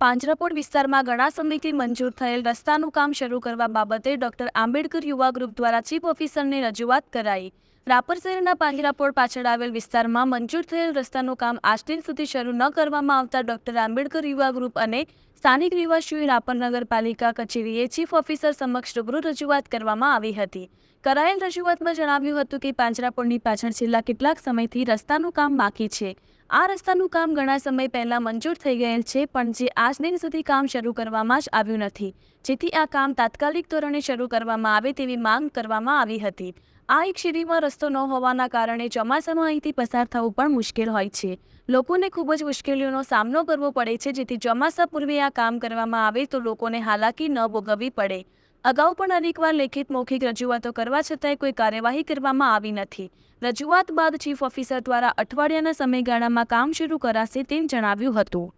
પાંજરાપોળ વિસ્તારમાં ઘણા સમયથી મંજૂર થયેલ રસ્તાનું કામ શરૂ કરવા બાબતે ડોક્ટર આંબેડકર યુવા ગ્રુપ દ્વારા ચીફ ઓફિસરને રજૂઆત કરાઈ. રાપર શહેરના પાંજરાપોળ પાછળ આવેલ વિસ્તારમાં મંજૂર થયેલ રસ્તાનું કામ આજદિન સુધી શરૂ ન કરવામાં આવતા ડોક્ટર આંબેડકર યુવા ગ્રુપ અને સ્થાનિક નિવાસીઓએ રાપર નગરપાલિકા કચેરીએ ચીફ ઓફિસર સમક્ષ રૂબરૂ રજૂઆત કરવામાં આવી હતી. કરાયેલ રજૂઆતમાં જણાવ્યું હતું કે પાંજરાપોળની પાછળ છેલ્લા કેટલાક સમયથી રસ્તાનું કામ બાકી છે. આ રસ્તાનું કામ ઘણા સમય પહેલાં મંજૂર થઈ ગયેલ છે, પણ જે આજ દિન સુધી કામ શરૂ કરવામાં જ આવ્યું નથી. જેથી આ કામ તાત્કાલિક ધોરણે શરૂ કરવામાં આવે તેવી માંગ કરવામાં આવી હતી. આ એક શેરીમાં રસ્તો ન હોવાના કારણે ચોમાસામાં અહીંથી પસાર થવું પણ મુશ્કેલ હોય છે. લોકોને ખૂબ જ મુશ્કેલીઓનો સામનો કરવો પડે છે, જેથી ચોમાસા પૂર્વે આ કામ કરવામાં આવે તો લોકોને હાલાકી ન ભોગવવી પડે. અગાઉ પણ અનેકવાર લેખિત મૌખિક રજૂઆતો કરવા છતાંય કોઈ કાર્યવાહી કરવામાં આવી નથી. રજૂઆત બાદ ચીફ ઓફિસર દ્વારા અઠવાડિયાના સમયગાળામાં કામ શરૂ કરાશે તેમ જણાવ્યું હતું.